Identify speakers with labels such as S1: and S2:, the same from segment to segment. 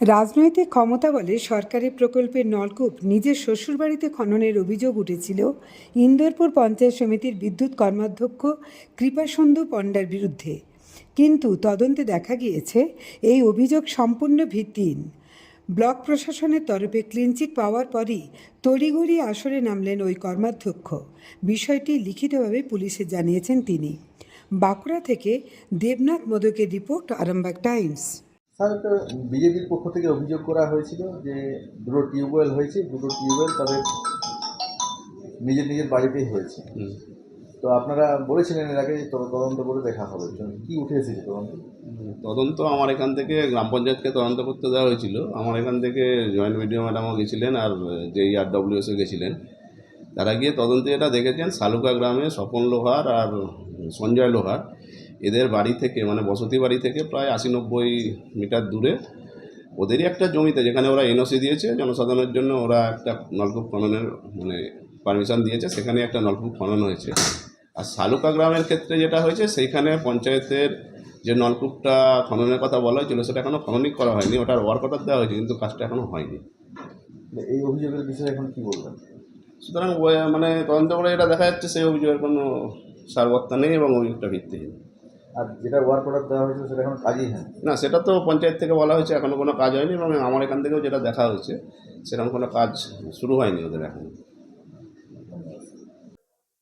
S1: রাজনৈতিক ক্ষমতা বলে সরকারি প্রকল্পের নলকূপ নিজের শ্বশুরবাড়িতে খননের অভিযোগ উঠেছিল। ইন্দোরপুর পঞ্চায়েত সমিতির বিদ্যুৎ কর্মাধ্যক্ষ কৃপাসন্ধু পণ্ডার বিরুদ্ধে। কিন্তু তদন্তে দেখা গিয়েছে, এই অভিযোগ সম্পূর্ণ ভিত্তিহীন। ব্লক প্রশাসনের তরফে ক্লিনচিট পাওয়ার পরই তড়িঘড়ি আসরে নামলেন ওই কর্মাধ্যক্ষ। বিষয়টি লিখিতভাবে পুলিশে জানিয়েছেন তিনি। বাঁকুড়া থেকে দেবনাথ মোদকের রিপোর্ট, আরামবাগ টাইমস।
S2: সাধারণত বিজেপির পক্ষ থেকে অভিযোগ করা হয়েছিল যে দুটো টিউবওয়েল হয়েছে দুটো টিউবওয়েল তাদের নিজের নিজের বাড়িতেই হয়েছে। তো আপনারা বলেছিলেন এর আগে তদন্ত করে দেখা হবে কি উঠে এসেছে তদন্ত?
S3: তদন্ত আমার এখান থেকে গ্রাম পঞ্চায়েতকে তদন্ত করতে দেওয়া হয়েছিল। আমার এখান থেকে জয়েন্ট মিডিয়া ম্যাডামও গেছিলেন আর যেই আর ডব্লিউএসও গেছিলেন। তারা গিয়ে তদন্তে এটা দেখেছেন শালুকা গ্রামে স্বপন লোহার আর সঞ্জয় লোহার এদের বাড়ি থেকে মানে বসতি বাড়ি থেকে প্রায় আশি নব্বই মিটার দূরে ওদেরই একটা জমিতে যেখানে ওরা এনওসি দিয়েছে জনসাধারণের জন্য ওরা একটা নলকূপ খননের মানে পারমিশন দিয়েছে সেখানে একটা নলকূপ খনন হয়েছে। আর শালুকা গ্রামের ক্ষেত্রে যেটা হয়েছে সেইখানে পঞ্চায়েতের যে নলকূপটা খননের কথা বলা হয়েছিল সেটা এখনও খননই করা হয়নি ওটার ওয়ার্ক অর্ডার দেওয়া হয়েছে কিন্তু কাজটা এখনও হয়নি।
S2: মানে এই অভিযোগের বিষয়ে এখন কী বলবেন?
S3: সুতরাং মানে তদন্ত করে এটা দেখা যাচ্ছে সেই অভিযোগের কোনো সারবত্তা নেই এবং অভিযোগটা ভিত্তিহীন।
S2: আর যেটা ওয়ার্ক অর্ডার দেওয়া হয়েছিল সেটা এখন কাজই হয়নি।
S3: না সেটা তো পঞ্চায়েত থেকে বলা হয়েছে এখনও কোনো কাজ হয়নি এবং আমার এখান থেকেও যেটা দেখা হয়েছে সেরকম কোনো কাজ শুরু হয়নি ওদের এখন।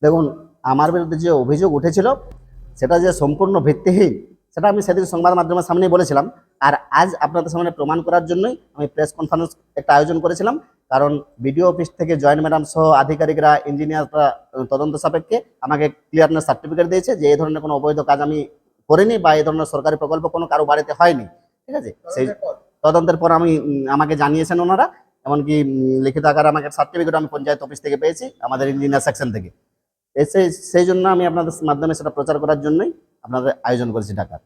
S4: দেখুন আমার বিরুদ্ধে যে অভিযোগ উঠেছিল সেটা যে সম্পূর্ণ ভিত্তিহীন সেটা আমি সেদিন সংবাদ মাধ্যমের সামনেই বলেছিলাম। আর আজ আপনাদের সামনে প্রমাণ করার জন্যই আমি প্রেস কনফারেন্স একটা আয়োজন করেছিলাম কারণ বিডিও অফিস থেকে জয়েন্ট ম্যাডাম সহ আধিকারিকরা ইঞ্জিনিয়াররা তদন্ত সাপেক্ষে আমাকে ক্লিয়ারনেস সার্টিফিকেট দিয়েছে যে এই ধরনের কোনো অবৈধ কাজ আমি করিনি বা এই ধরনের সরকারি প্রকল্প কোনো কারও বাড়িতে হয়নি ঠিক আছে? সেই তদন্তের পর আমি আমাকে জানিয়েছেন ওনারা এমনকি লিখিত আকারে আমাকে সার্টিফিকেট আমি পঞ্চায়েত অফিস থেকে পেয়েছি আমাদের ইঞ্জিনিয়ার সেকশন থেকে। এসে সেই সেই জন্য আমি আপনাদের মাধ্যমে সেটা প্রচার করার জন্যই আপনাদের আয়োজন করেছি ঢাকার।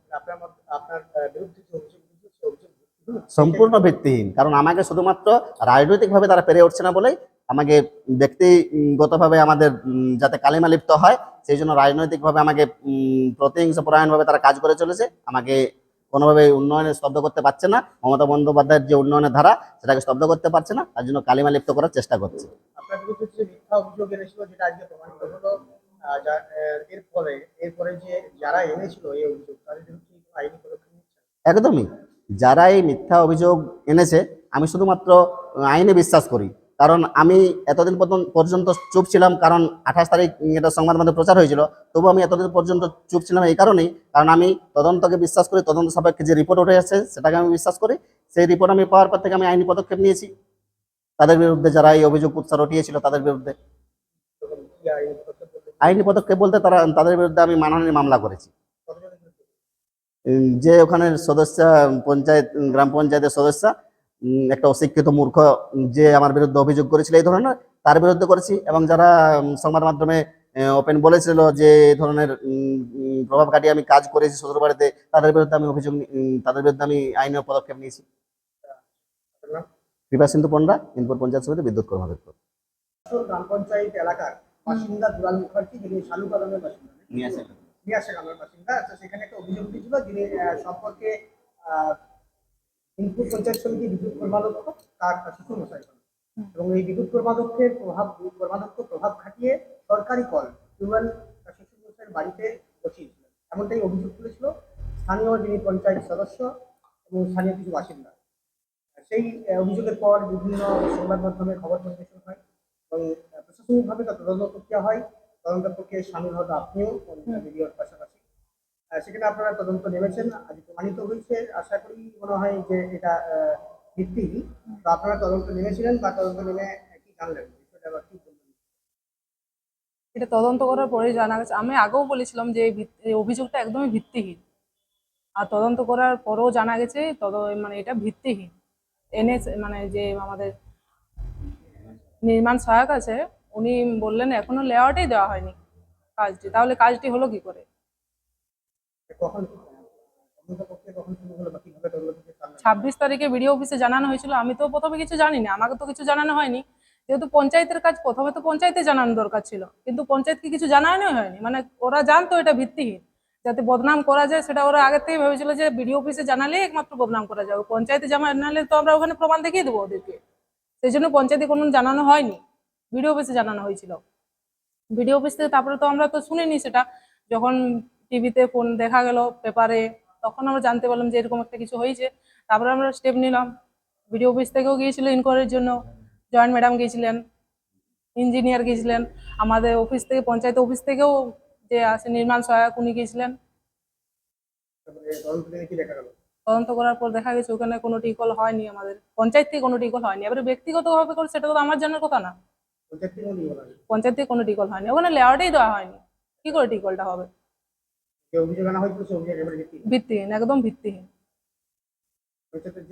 S5: আপনার বিরুদ্ধে যে অভিযোগ উঠেছে, সে অভিযোগ ভিত্তিহীন।
S4: সম্পূর্ণ ভিত্তিহীন। কারণ আমাকে শুধুমাত্র রাজনৈতিকভাবে তারা পেরে উঠছে না বলেই আমাকে ব্যক্তিগতভাবে আমাদের যাতে কালিমা লিপ্ত হয় সেই জন্য রাজনৈতিকভাবে আমাকে প্রতিহিংসা পরায়ণভাবে তারা কাজ করে চলেছে। আমাকে কোনোভাবে উন্নয়নে স্তব্ধ করতে পারছে না। মমতা বন্দ্যোপাধ্যায়ের যে উন্নয়নের ধারা সেটাকে স্তব্ধ করতে পারছে না। তার জন্য কালিমা লিপ্ত করার চেষ্টা করছে। একদমই। যারা এই মিথ্যা অভিযোগ এনেছে আমি শুধুমাত্র আইনে বিশ্বাস করি। কারণ আমি এতদিন পর্যন্ত- চুপ ছিলাম কারণ আঠাশ তারিখ এটা সংবাদ মাধ্যমে প্রচার হয়েছিল। তবু আমি এতদিন পর্যন্ত চুপ ছিলাম এই কারণেই কারণ আমি তদন্তকে বিশ্বাস করি তদন্ত সাপেক্ষে যে রিপোর্ট উঠে আসছে সেটাকে আমি বিশ্বাস করি। সেই রিপোর্ট আমি পাওয়ার পর থেকে আমি আইনি পদক্ষেপ নিয়েছি। তাদের বিরুদ্ধে যারা এই অভিযোগ উৎসাহ রটিয়েছিল তাদের বিরুদ্ধে।
S5: আইনি পদক্ষেপ বলতে
S4: তারা তাদের বিরুদ্ধে আমি মানহানির মামলা করেছি। যে ওখানে সদস্য পঞ্চায়েত গ্রাম পঞ্চায়েতের সদস্য একটা অশিক্ষিত মূর্খ যে আমার বিরুদ্ধে অভিযোগ করেছিল এই ধরনের তার বিরুদ্ধে করেছি এবং যারা সংবাদ মাধ্যমে ওপেন বলেছিল যে এই ধরনের প্রভাব কাটিয়ে আমি কাজ করেছি শ্বশুরবাড়িতে তাদের বিরুদ্ধে আমি অভিযোগ তাদের বিরুদ্ধে আমি আইনীয় পদক্ষেপ নিয়েছি? কৃপা সিন্ধু পণ্ডা ইনপুর পঞ্চায়েত সমিতি বিদ্যুৎ কর্মাধ্যক্ষ
S5: গ্রাম পঞ্চায়েত এলাকার বাসিন্দা দুলাল মুখার্জি যিনি শালুকা গ্রামের বাসিন্দা গ্রামের বাসিন্দা। আচ্ছা সেখানে একটা অভিযোগ উঠেছিল যিনি সম্পর্কে ইনপুট পঞ্চায়েত সমিতি বিদ্যুৎ কর্মাধ্যক্ষ তার শ্বশুর মশাই। এবং এই বিদ্যুৎ কর্মাধ্যক্ষের প্রভাব কর্মাধ্যক্ষ প্রভাব খাটিয়ে সরকারি কল টিউবওয়েল শ্বশুর মশাইয়ের বাড়িতে বসিয়েছিলেন। এমনটাই অভিযোগ তুলেছিল স্থানীয় যিনি পঞ্চায়েত সদস্য এবং স্থানীয় কিছু বাসিন্দা। সেই অভিযোগের পর বিভিন্ন সংবাদ মাধ্যমে খবর পরিবেশন হয় এবং প্রশাসনিকভাবে তার তদন্ত প্রক্রিয়া হয়। তদন্ত প্রক্রিয়ায় সামিল হতো আপনিও মিডিয়ার পাশাপাশি? সেখানে আপনারা তদন্ত নেমেছেন আজ প্রমাণিত হয়েছে আশা করি মনে হয় যে এটা ভিত্তিহীন তো আপনারা তদন্ত নেমেছিলেন বা তদন্ত নেমে কি জানলেন? বিষয়টা আবার কি
S6: এটা তদন্ত করার পরে জানা গেছে। আমি আগেও বলেছিলাম যে এই অভিযোগটা একদমই ভিত্তিহীন। আর তদন্ত করার পরেও জানা গেছে তদ মানে এটা ভিত্তিহীন। এনে মানে যে আমাদের নির্মাণ সহায়ক আছে উনি বললেন এখনও লেআউটেই দেওয়া হয়নি কাজটি তাহলে কাজটি হলো কি করে? ছাব্বিশ তারিখে বিডিও অফিসে জানানো হয়েছিল। আমি তো প্রথমে কিছু জানি না আমাকে তো কিছু জানানো হয়নি। যেহেতু পঞ্চায়েতের কাজ প্রথমে তো পঞ্চায়েতে জানানো দরকার ছিল। কিন্তু পঞ্চায়েতকে কিছু জানানো হয়নি? মানে ওরা জানতো এটা ভিত্তিহীন যাতে বদনাম করা যায় সেটা ওরা আগে থেকে ভেবেছিল যে বিডিও অফিসে জানালে একমাত্র বদনাম করা যাবে। পঞ্চায়েতে জানালে তো আমরা ওখানে প্রমাণ দেখিয়ে দেবো ওদেরকে। সেই জন্য পঞ্চায়েতে কোনো জানানো হয়নি। বিডিও অফিসে জানানো হয়েছিল। বিডিও অফিস থেকে তারপরে তো আমরা তো শুনিনি সেটা। যখন টিভিতে ফোন দেখা গেল পেপারে তখন আমরা জানতে পারলাম যে এরকম একটা কিছু হয়েছে। তারপরে আমরা স্টেপ নিলাম। বিডিও অফিস থেকেও গিয়েছিল ইনকোয়ারির জন্য। জয়েন্ট ম্যাডাম গিয়েছিলেন ইঞ্জিনিয়ার গিয়েছিলেন। আমাদের অফিস থেকে, পঞ্চায়েত অফিস থেকেও যে আছে নির্মাণ সহায়ক উনি গিয়েছিলেন।
S5: তদন্ত
S6: করার পর দেখা গেছে ওখানে কোনো টিকল হয়নি আমাদের। পঞ্চায়েত থেকে কোনো টিকল হয়নি। এবারে ব্যক্তিগতভাবে করে সেটা তো আমার জানার কথা না।
S5: পঞ্চায়েত থেকে
S6: কোনো টিকল হয়নি। ওখানে লেআউটেই দেওয়া হয়নি। কি করে টিকলটা হবে? ভিত্তিহীন। একদম ভিত্তিহীন।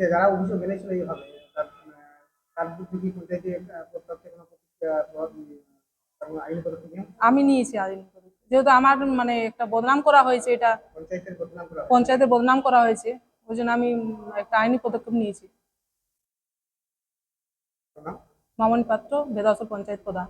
S5: যারা অভিযোগ এনেছিল এইভাবে নেওয়া?
S6: আমি নিয়েছি আইন যেহেতু আমার মানে একটা বদনাম করা হয়েছে এটা।
S5: পঞ্চায়েতের বদনাম করা
S6: পঞ্চায়েতে বদনাম করা হয়েছে। ওই জন্য আমি একটা আইনি পদক্ষেপ নিয়েছি? মামনি পাত্র বেদাসর পঞ্চায়েত প্রধান।